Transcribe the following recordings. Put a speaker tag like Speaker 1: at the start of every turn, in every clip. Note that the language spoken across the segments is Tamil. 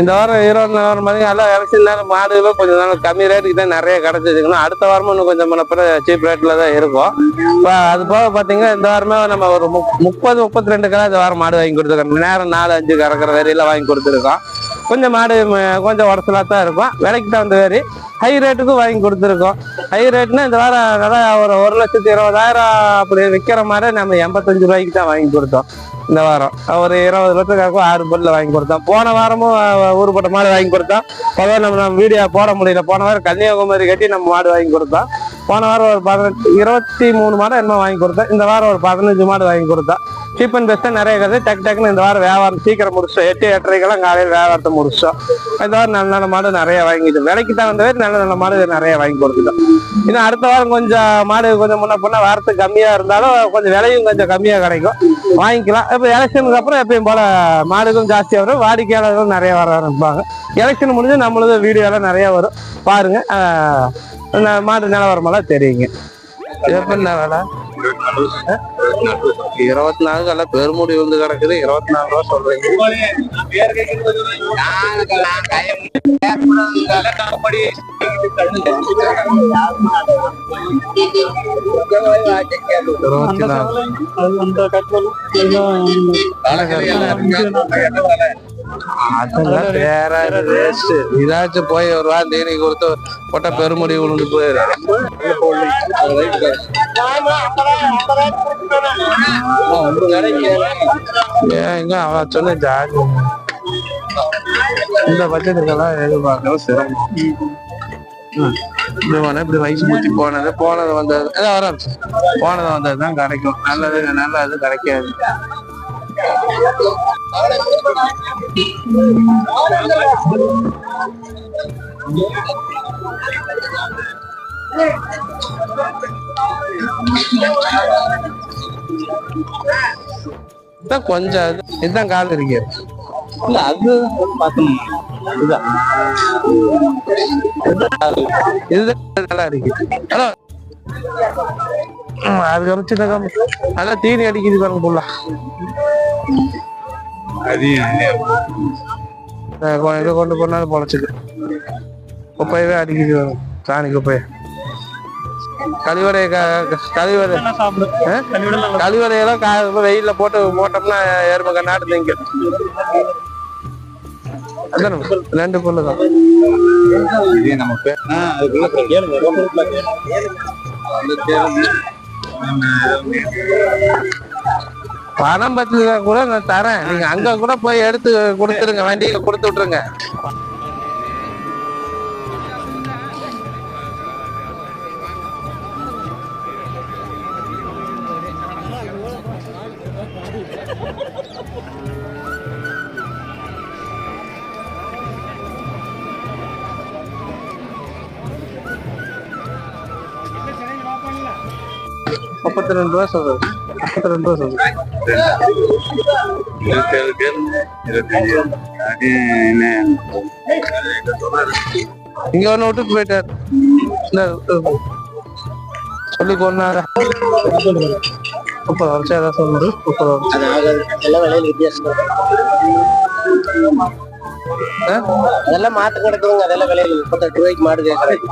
Speaker 1: இந்த வாரம் இருபது நாலு வாரம் பார்த்தீங்கன்னா எல்லாம் எலெக்ஷன் நேரம் மாடுகளும் கொஞ்சம் நாள் கம்மி ரேட்டுக்கு தான் நிறைய கிடச்சிருக்கணும் அடுத்த வாரமும் இன்னும் கொஞ்சம் முன்னப்பிற சீப் ரேட்டில் தான் இருக்கும். இப்போ அது போக பார்த்தீங்கன்னா இந்த வாரமே நம்ம ஒரு முப்பது முப்பத்தி ரெண்டு கடை இந்த வாரம் மாடு வாங்கி கொடுத்துருக்கோம். நேரம் நாலு அஞ்சு கறக்கிற வரையில வாங்கி கொடுத்துருக்கோம். கொஞ்சம் மாடு கொஞ்சம் உடச்சலாக தான் இருக்கும். விலைக்கு தகுந்த வரி ஹை ரேட்டுக்கும் வாங்கி கொடுத்துருக்கோம். ஹை ரேட்னா இந்த வாரம் நல்லா ஒரு ஒரு லட்சத்தி இருபதாயிரம் அப்படி விற்கிற மாதிரி நம்ம எண்பத்தஞ்சு ரூபாய்க்கு தான் வாங்கி கொடுத்தோம். இந்த வாரம். ஒரு இருபது லட்சத்துக்காக ஆறு பொருள் வாங்கி கொடுத்தோம். போன வாரமும் ஊருப்பட்ட மாடு வாங்கி கொடுத்தான் அதாவது நம்ம நம்ம வீடியோ போட முடியல. போன வாரம் கன்னியாகுமரி கட்டி நம்ம மாடு வாங்கி கொடுத்தோம். போன வாரம் ஒரு பதினெட்டு இருபத்தி மூணு மாடு என்ன வாங்கி கொடுத்தேன் இந்த வாரம் ஒரு பதினஞ்சு மாடு வாங்கி கொடுத்தான் சீப் அண்ட் பெஸ்ட்டாக நிறைய கதை டக்கு டக்குன்னு இந்த வாரம் வியாபாரம் சீக்கிரம் முடிச்சோம் எட்டு எட்டரைக்கெல்லாம் காலையில் வியாபாரத்தை முடிச்சோம் இந்த வாரம் நல்ல நல்ல மாடு நிறைய வாங்கிட்டோம் விலைக்கு தகுந்த மாதிரி நல்ல நல்ல மாடு நிறைய வாங்கி கொடுத்துட்டோம். இன்னும் அடுத்த வாரம் கொஞ்சம் மாடு கொஞ்சம் முன்ன போனால் வாரத்துக்கு கம்மியாக இருந்தாலும் கொஞ்சம் விலையும் கொஞ்சம் கம்மியாக கிடைக்கும். வாங்கிக்கலாம். இப்போ எலெக்ஷனுக்கு அப்புறம் எப்பயும் போல் மாடுகளும் ஜாஸ்தியாக வரும். வாடிக்கையாளர்களும் நிறைய வர ஆரம்பிப்பாங்க. எலெக்ஷன் முடிஞ்சு நம்மளது வீடியோலாம் நிறையா வரும். பாருங்கள் மாடு நிலவரமெல்லாம் தெரியுங்க. இது என்ன வேலை இருபத்தி நாலு எல்லாம் பெருமுடி வந்து கிடக்குது. இருபத்தி நாலு ரூபா சொல்றீங்க. இருபத்தி நாலு. அதெல்லாம் வேற வேஸ்ட் இதாச்சும் போய் ஒரு வாரம் தீனி கொடுத்து போட்டா பெருமுடி விழுந்து போயிரு ஏங்க அவன் சொன்ன ஜாதி? இந்த பட்சத்துக்கெல்லாம் எதிர்பார்க்கறது சிரமம். இப்படி இப்படி வயசு முத்தி போனது போனது வந்தது ஏதோ வர போனது வந்தது தான் கிடைக்கும். நல்லது நல்லது கிடைக்காது. இதான் கொஞ்சம் இது- இதுதான் கால் இருக்கு. இல்ல அது இதுதான். இதுதான் நல்லா இருக்கு. ஹலோ. அது கமிச்சு நல்லா தீனி அடிக்குது பாருங்க இதை கொண்டு போனாலும் பொழைச்சிக்கு குப்பையவே அடிக்குது. வரும் சாணி குப்பைய கழிவறை கழிவறை? கழிவறையெல்லாம் கா வெயில்ல போட்டு போட்டோம்னா எரும நாட்டு திங்க அதானே? ரெண்டு பொண்ணு தான். பணம் பத்துல கூட நான் தரேன். நீங்க அங்க கூட போய் எடுத்து கொடுத்துருங்க. வண்டியில கொடுத்து விட்டுருங்க. முப்பத்தி ரெண்டு ரூபா சொல்றது முப்பத்தி ரெண்டு ரூபா சொல்றது இங்க ஒண்ணு விட்டுட்டு போயிட்டாரு. சொல்லி கொண்டாரு முப்பது வருஷம் ஏதாவது சொன்னாரு முப்பது வருஷம்
Speaker 2: அதெல்லாம் மாத்து கிடக்குதுங்க. அதெல்லாம் விலையில முப்பத்தெட்டு ரூபாய்க்கு மாடு கேட்கறேன்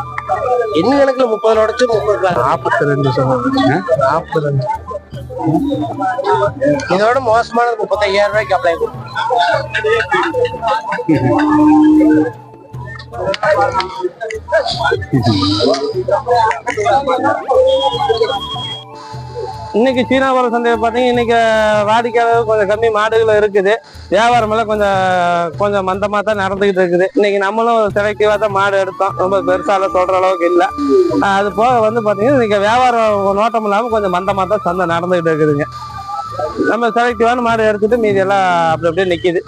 Speaker 2: என்ன கணக்குல முப்பது உடச்சு முப்பது
Speaker 1: நாற்பத்தி ரெண்டு சொன்னாரு நாற்பத்தி ரெண்டு.
Speaker 2: ಇದೋಡ ಮೋಸ ಮಾಡೋದು ಮುಪ್ಪತ್ತೈದು ರೂಪಾಯಿಗೆ ಅಪ್ಲೈ ಕೊಡ್ತೀವಿ
Speaker 1: இன்னைக்கு சீனாபுரம் சந்தையை பார்த்தீங்கன்னா இன்னைக்கு வாடிக்கையாளர் கொஞ்சம் கம்மி மாடுகள் இருக்குது. வியாபாரம் எல்லாம் கொஞ்சம் கொஞ்சம் மந்தமா தான் நடந்துகிட்டு இருக்குது. இன்னைக்கு நம்மளும் செலக்டிவா தான் மாடு எடுத்தோம். ரொம்ப பெருசால சொல்ற அளவுக்கு இல்லை. அது போக வந்து பார்த்தீங்கன்னா இன்னைக்கு வியாபாரம் நோட்டம் இல்லாமல் கொஞ்சம் மந்தமா தான் சந்தை நடந்துகிட்டு இருக்குதுங்க. நம்ம செலக்டிவான மாடு எடுத்துட்டு மீதி எல்லாம் அப்படி அப்படியே நிக்குது.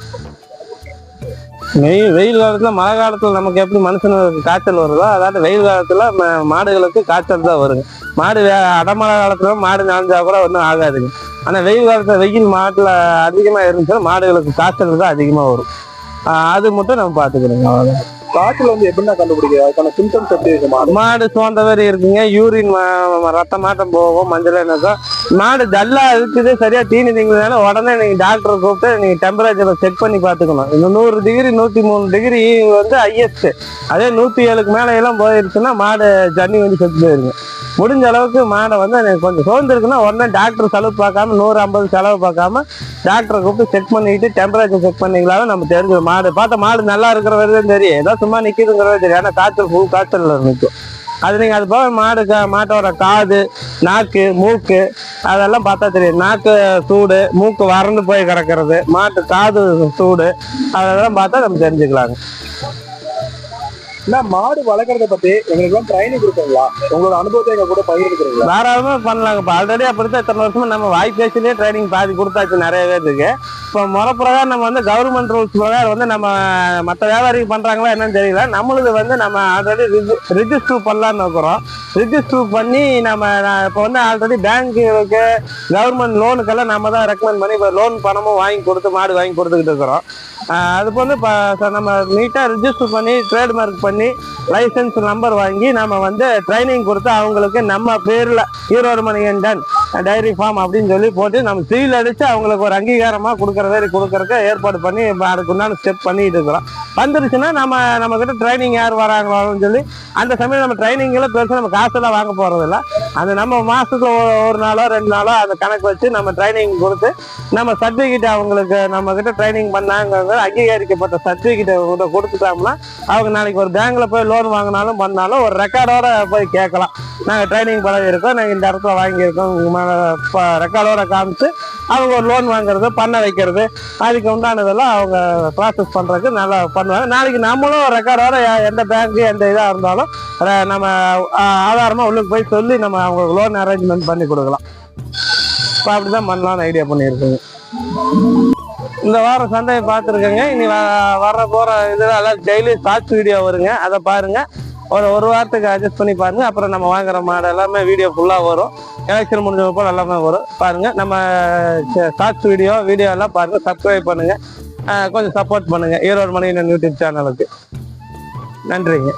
Speaker 1: வெயில் வெயில் காலத்துல மழை காலத்துல நமக்கு எப்படி மனுஷனுக்கு காய்ச்சல் வருதோ அதாவது வெயில் காலத்துல ம- மாடுகளுக்கு காய்ச்சல் தான் வருங்க. மாடு அடமழை காலத்துல மாடு நனைஞ்சா கூட ஒன்றும் ஆகாதுங்க. ஆனா வெயில் காலத்துல வெயில் மாட்டுல அதிகமா இருந்துச்சுன்னா மாடுகளுக்கு காய்ச்சல் தான் அதிகமா வரும். அது மட்டும் நம்ம பாத்துக்கிறோங்க அவ்வளவுதான்.
Speaker 3: காய்ச்சல் வந்து எப்படின்னா கண்டுபிடிக்கிறது? அதுக்கான சிம்டம்ஸ் எப்படி இருக்கு மாடு?
Speaker 1: சோர்ந்த மாதிரி இருக்குங்க. யூரின் ரத்த மாட்டம் போகும் மஞ்சள் எனக்கும் மாடு டல்லா இருக்குது சரியா தீனி திங்கிறதுனால உடனே நீங்க டாக்டரை கூப்பிட்டு நீங்க டெம்பரேச்சரை செக் பண்ணி பார்த்துக்கணும். இந்த நூறு டிகிரி நூத்தி மூணு டிகிரி வந்து ஹையஸ்ட் அதே நூத்தி ஏழுக்கு மேல எல்லாம் போயிருச்சுன்னா மாடு ஜன்னி வந்து செத்து போயிருங்க. முடிஞ்ச அளவுக்கு மாடை வந்து எனக்கு கொஞ்சம் சோர்ந்துருக்குன்னா உடனே டாக்டர் செலவு பார்க்காம நூறு ஐம்பது செலவு பார்க்காம டாக்டரை கூப்பிட்டு செக் பண்ணிட்டு டெம்பரேச்சர் செக் பண்ணிக்கலாம் நம்ம தெரிஞ்சு மாடு. பார்த்தா மாடு நல்லா இருக்கிற தெரியும் ஏதோ சும்மா நிற்கிதுங்கிறதே தெரியும். ஏன்னா காய்ச்சல் ஃபுல் காய்ச்சல்ல நிற்கும் அது நீங்கள் அது போக மாடு கா- மாட்டோட காது நாக்கு மூக்கு அதெல்லாம் பார்த்தா தெரியும். நாக்கு சூடு மூக்கு வறண்டு போய் கிடக்கிறது மாட்டு காது சூடு அதெல்லாம் பார்த்தா நம்ம தெரிஞ்சுக்கலாங்க.
Speaker 3: நான் மாடு வளர்க்கறத பத்தி எங்களுக்கு ட்ரைனிங் கொடுப்பீங்களா உங்களோட அனுபவத்தை எங்க கூட பகிர்ந்துக்கிறீங்களா?
Speaker 1: தாராளமா பண்ணலாங்க இப்போ ஆல்ரெடி அப்படித்தான் இத்தனை வருஷமா நம்ம வாய் ட்ரைனிங் பாதி கொடுத்தாச்சு நிறைய பேருக்கு. இப்போ முறை பிரகாரம் நம்ம வந்து கவர்மெண்ட் ரூல்ஸ் பிரகாரம் வந்து நம்ம மற்ற வியாபாரிகள் பண்றாங்களா என்னன்னு தெரியல. நம்மளுது வந்து நம்ம ஆல்ரெடி ரிஜிஸ்டர் பண்ணலாம்னு இருக்கிறோம். ரிஜிஸ்டர் பண்ணி நம்ம இப்போ வந்து ஆல்ரெடி பேங்க்குக்கு கவர்மெண்ட் லோனுக்கெல்லாம் நம்ம தான் ரெக்கமெண்ட் பண்ணி இப்போ லோன் பணமும் வாங்கி கொடுத்து மாடு வாங்கி கொடுத்துக்கிட்டு இருக்கிறோம். அதுக்கு வந்து நம்ம நீட்டாக ரிஜிஸ்டர் பண்ணி ட்ரேட்மார்க் பண்ணி லைசன்ஸ் நம்பர் வாங்கி நம்ம வந்து ட்ரைனிங் கொடுத்து அவங்களுக்கு நம்ம பேர்ல ஈரோடு மணிகண்டன் டைரி ஃபார்ம் அப்படின்னு சொல்லி போட்டு நம்ம சீல் அடிச்சு அவங்களுக்கு ஒரு அங்கீகாரமா கொடுக்குற மாதிரி கொடுக்கறதுக்கு ஏற்பாடு பண்ணி அதுக்கு உண்டான ஸ்டெப் பண்ணிட்டு இருக்கிறோம். வந்துருச்சுன்னா நம்ம நம்ம கிட்ட ட்ரைனிங் யார் வராங்களோன்னு சொல்லி அந்த சமயம் நம்ம ட்ரைனிங்கில் பெருசாக நம்ம காசெல்லாம் வாங்க போகிறதில்ல அந்த நம்ம மாதத்தில் ஒரு- நாளோ ரெண்டு நாளோ அந்த கணக்கு வச்சு நம்ம ட்ரைனிங் கொடுத்து நம்ம சர்டிஃபிகேட் அவங்களுக்கு நம்ம கிட்ட ட்ரைனிங் பண்ணாங்க அங்கீகரிக்கப்பட்ட சர்டிபிகேட் கொடுத்துட்டோம்னா அவங்க நாளைக்கு ஒரு பேங்க்ல போய் லோன் வாங்கினாலும் பண்ணாலும் ஒரு ரெக்கார்டோட போய் கேட்கலாம். நாங்கள் ட்ரைனிங் பழகி இருக்கோம் நாங்கள் இந்த இடத்துல வாங்கியிருக்கோம். உங்க ரெக்கார்டோட காமிச்சு அவங்க ஒரு லோன் வாங்குறது பண்ண வைக்கிறது அதுக்கு உண்டானதெல்லாம் அவங்க ப்ராசஸ் பண்ணுறதுக்கு நல்லா பண்ணுவாங்க. நாளைக்கு நம்மளும் ரெக்கார்டோட எந்த பேங்க் எந்த இதாக இருந்தாலும் நம்ம ஆதாரமாக உள்ளுக்கு போய் சொல்லி நம்ம அவங்களுக்கு லோன் அரேஞ்ச்மெண்ட் பண்ணி கொடுக்கலாம். இப்போ அப்படிதான் பண்ணலாம்னு ஐடியா பண்ணியிருக்கோங்க. இந்த வாரம் சந்தையை பார்த்துருக்கேங்க. இனி வர போற இதில் எல்லாம் டெய்லி ஷார்ட்ஸ் வீடியோ வருங்க. அதை பாருங்க. ஒரு ஒரு வாரத்துக்கு அட்ஜஸ்ட் பண்ணி பாருங்க. அப்புறம் நம்ம வாங்குற மாடு எல்லாமே வீடியோ ஃபுல்லாக வரும். எலெக்ஷன் முடிஞ்ச போல் எல்லாமே வரும். பாருங்க. நம்ம ஷார்ட்ஸ் வீடியோ வீடியோ எல்லாம் பாருங்க. சப்ஸ்கிரைப் பண்ணுங்க. கொஞ்சம் சப்போர்ட் பண்ணுங்க. ஈரோடு மணி யூடியூப் சேனலுக்கு நன்றிங்க.